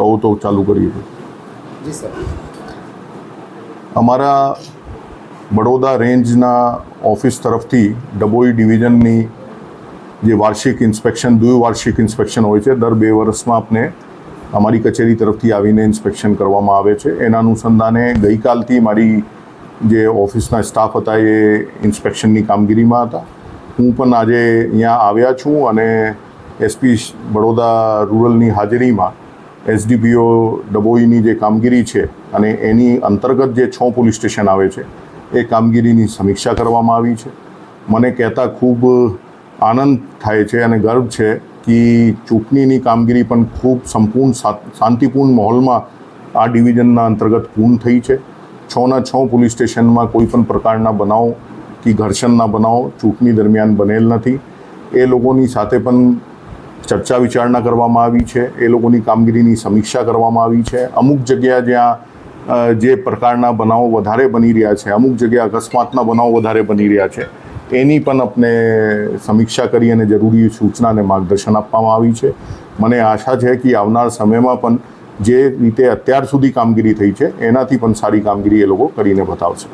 કહો તો ચાલુ કરીએ. જી સર. અમારા બડોદા રેન્જના ઓફિસ તરફથી ડબોઈ ડિવિઝનની જે વાર્ષિક ઇન્સ્પેક્શન દ્વિવાર્ષિક ઇન્સ્પેક્શન હોય છે દર બે વર્ષમાં આપણે અમારી કચેરી તરફથી આવીને ઇન્સ્પેક્શન કરવામાં આવે છે. એના અનુસંધાને ગઈકાલથી મારી જે ઓફિસના સ્ટાફ હતા એ ઇન્સ્પેક્શનની કામગીરીમાં હતા. હું પણ આજે અહીંયા આવ્યા છું અને એસપી બડોદા રૂરલની હાજરીમાં એસડીપીઓ ડબોઈની જે કામગીરી છે અને એની અંતર્ગત જે છ પોલીસ સ્ટેશન આવે છે, એ કામગીરીની સમીક્ષા કરવામાં આવી છે. મને કહેતા ખૂબ આનંદ થાય છે અને ગર્વ છે કે ચૂંટણીની કામગીરી પણ ખૂબ સંપૂર્ણ શાંતિપૂર્ણ માહોલમાં આ ડિવિઝનના અંતર્ગત પૂર્ણ થઈ છે. છના છ પોલીસ સ્ટેશનમાં કોઈ પણ પ્રકારના બનાવ કે ઘર્ષણના બનાવ ચૂંટણી દરમિયાન બનેલ નથી. એ લોકોની સાથે પણ ચર્ચા વિચારણા કરવામાં આવી છે, એ લોકોની કામગીરીની સમીક્ષા કરવામાં આવી છે. અમુક જગ્યા જ્યાં જે પ્રકારના બનાવો વધારે બની રહ્યા છે, અમુક જગ્યા અકસ્માતના બનાવો વધારે બની રહ્યા છે, એની પણ આપણે સમીક્ષા કરી અને જરૂરી સૂચના અને માર્ગદર્શન આપવામાં આવી છે. મને આશા છે કે આવનાર સમયમાં પણ જે રીતે અત્યાર સુધી કામગીરી થઈ છે, એનાથી પણ સારી કામગીરી એ લોકો કરીને બતાવશે.